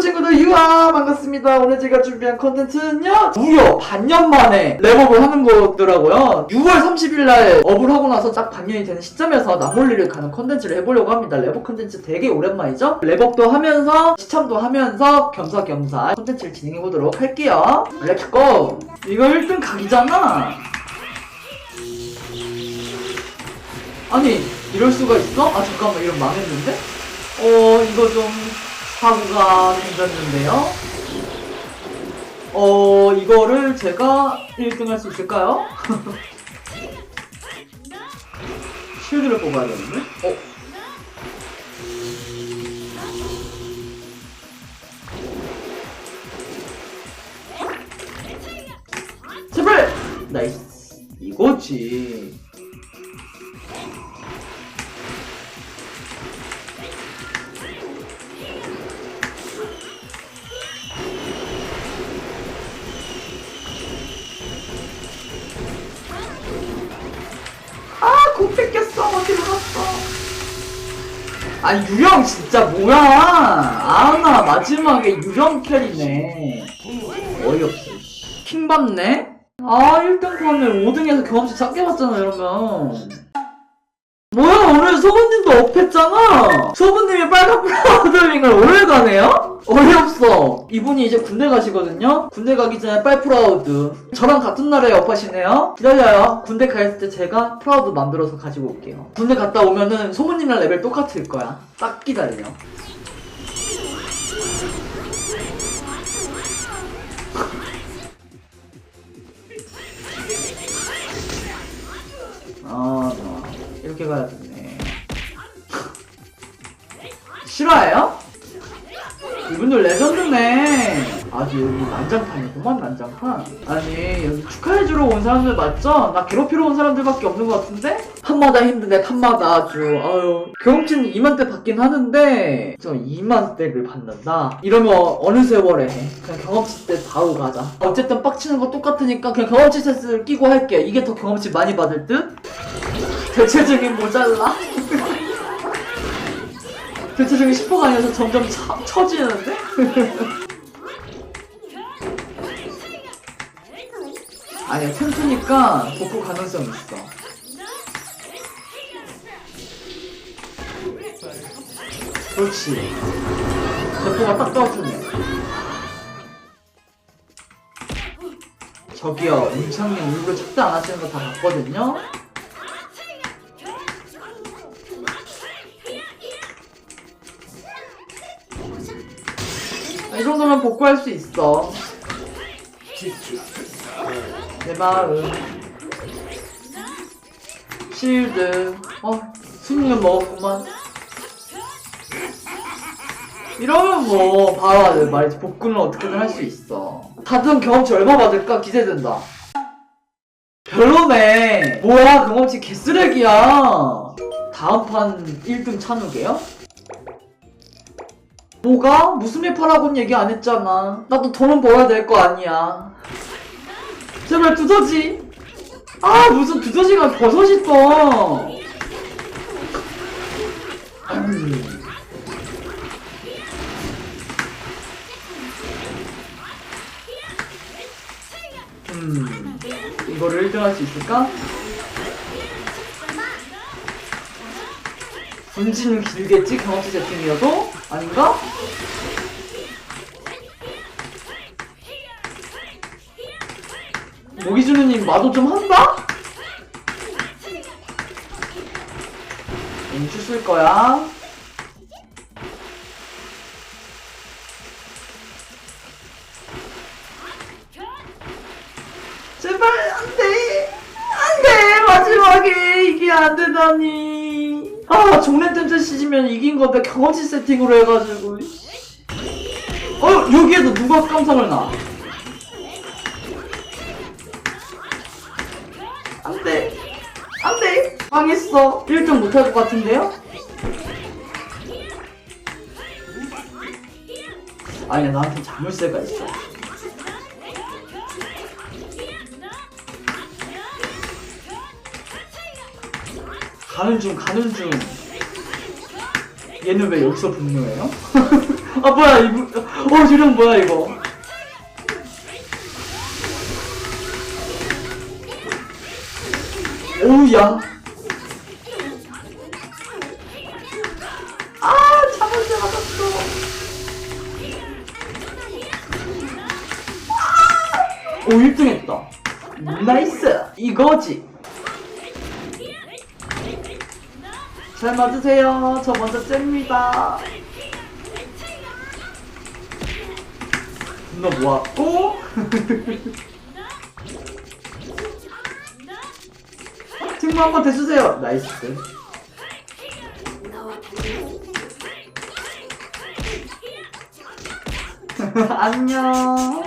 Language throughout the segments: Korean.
친구들 유아 반갑습니다. 오늘 제가 준비한 컨텐츠는요. 무려 반년 만에 랩업을 하는 거더라고요. 6월 30일 날 업을 하고 나서 딱 반년이 되는 시점에서 나몰리를 가는 컨텐츠를 해보려고 합니다. 랩업 컨텐츠 되게 오랜만이죠? 랩업도 하면서 시참도 하면서 겸사겸사 컨텐츠를 진행해보도록 할게요. 렛츠고! 이거 1등 각이잖아. 아니 이럴 수가 있어? 아 잠깐만 이런 망했는데? 어 이거 좀 사고가 생겼는데요? 어 이거를 제가 1등 할 수 있을까요? 쉴드를 뽑아야겠는데? 어? 제발! 나이스 이거지 아, 유령 진짜 뭐야? 아나 마지막에 유령 캐리네. 어이없어. 킹 받네? 아, 1등 판을 5등에서 경험치 작게 받잖아, 이러면. 뭐야, 오늘 소부님도 업했잖아! 소부님이 프라 우드링을 오늘 가네요? 어이없어. 이분이 이제 군대 가시거든요? 군대 가기 전에 빨 프라우드. 저랑 같은 날에 업하시네요? 기다려요. 군대 가 있을 때 제가 프라우드 만들어서 가지고 올게요. 군대 갔다 오면은 소부님이랑 레벨 똑같을 거야. 딱 기다려. 아, 레전드네. 아주 여기 난장판이구만, 난장판. 아니, 여기 축하해주러 온 사람들 맞죠? 나 괴롭히러 온 사람들밖에 없는 것 같은데? 판마다 힘드네, 판마다 아주. 아유. 경험치는 2만대 받긴 하는데, 저 2만대를 받는다? 이러면 어느 세월에 해? 그냥 경험치 때 바로 가자. 어쨌든 빡치는 거 똑같으니까 그냥 경험치 세트를 끼고 할게. 이게 더 경험치 많이 받을 듯? 대체적인 모자라? 대체적인 10%가 아니어서 점점 차, 처지는데? 아니야, 틈트니까 복구 가능성 있어. 그렇지. 대포가 딱 떠주네. 저기요, 임창님 일부러 착도 안 하시는 거 다 봤거든요? 정도면 복구할 수 있어. 내 마음. 실드. 어, 승리는 먹었구만. 이러면 뭐, 바로 말이지. 복구는 어떻게든 할 수 있어. 다들 경험치 얼마 받을까? 기대된다. 별로네. 뭐야, 경험치 개쓰레기야. 다음 판 1등 찬우게요? 뭐가? 무슨 매파라고는 얘기 안 했잖아. 나도 돈은 벌어야 될 거 아니야. 제발 두더지. 아 무슨 두더지가 버섯이 떠. 음. 음. 이거를 1등 할 수 있을까? 분지는 길겠지? 경험치 세팅이어도? 아닌가? 모기주누님 마도 좀 한다? 인추 쓸 거야. 제발 안 돼 안 돼 마지막에 이게 안 되다니 아 종래 템트 시지면 이긴 건데 경험치 세팅으로 해가지고 씨. 어 여기에도 누가 깜상을 나? 안돼. 안돼. 망했어. 1등 못할 것 같은데요? 아니야 나한테 자물쇠가 있어 가는 중 가는 중. 얘는 왜 여기서 분노해요? 아 뭐야 이거. 어 주령 뭐야 이거? 오우야. 아 잡을 때 맞았어. 아! 오 1등 했다. 나이스. 이거지 잘 맞으세요. 저 먼저 잽니다. 너 모았고 친구 한번 대주세요. 나이스. 안녕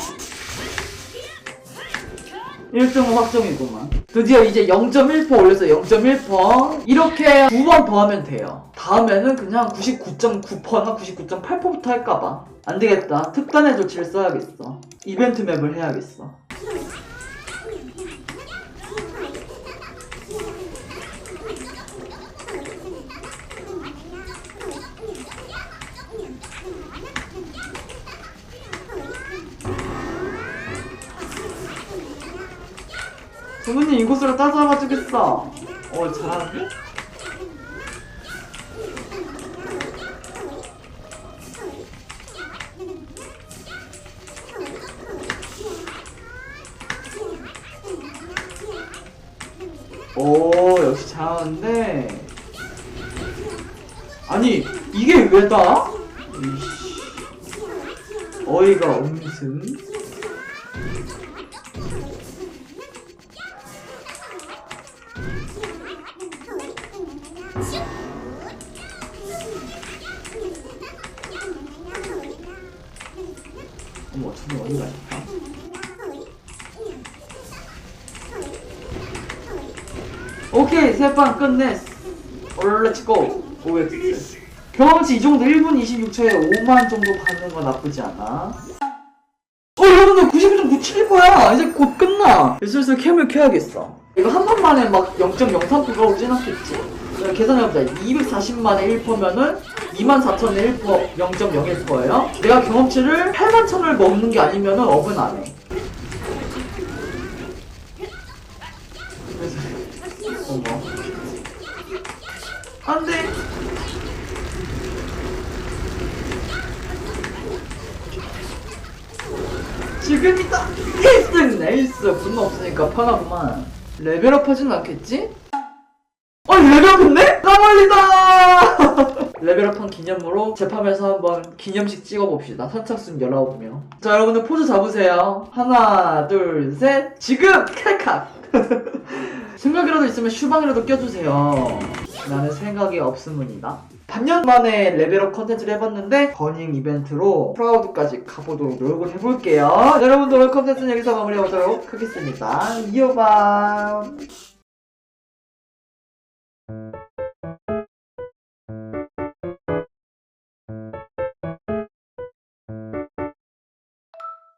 1등은 확정이구만. 드디어 이제 0.1% 올려서 0.1% 이렇게 두 번 더 하면 돼요. 다음에는 그냥 99.9%나 99.8%부터 할까봐. 안 되겠다. 특단의 조치를 써야겠어. 이벤트 맵을 해야겠어 부모님 이곳으로 따라와 주겠어. 어 잘하네 오 역시 잘하는데. 아니 이게 왜다? 이씨. 어이가 없음 오케이 세판 끝냈어 렛츠고. OX 경험치 이 정도 1분 26초에 5만 정도 받는 건 나쁘지 않아. 어 여러분들 99.97%야. 이제 곧 끝나. 슬슬 캠을 켜야겠어. 이거 한 번만에 막 0.03%가 오진 않겠지 계산해보자 240만에 1%면은 24,000에 1% 0.01%예요. 내가 경험치를 8만 천을 먹는 게 아니면은 업은 안해. 그래서 어머 안 돼. 지금이다 1승 나이스. 분노 없으니까 편하구만. 레벨업 하진 않겠지? 어 레벨업 했네? 까말리다! 레벨업한 기념으로 재판에서 한번 기념식 찍어봅시다. 선착순 19명. 자 여러분들 포즈 잡으세요. 하나 둘 셋. 지금 캘칵! 생각이라도 있으면 슈방이라도 껴주세요. 나는 생각이 없음은이다. 반년 만에 레벨업 컨텐츠를 해봤는데 버닝 이벤트로 프라우드까지 가보도록 노력을 해볼게요. 여러분들 오늘 컨텐츠는 여기서 마무리해보도록 하겠습니다. 이어봐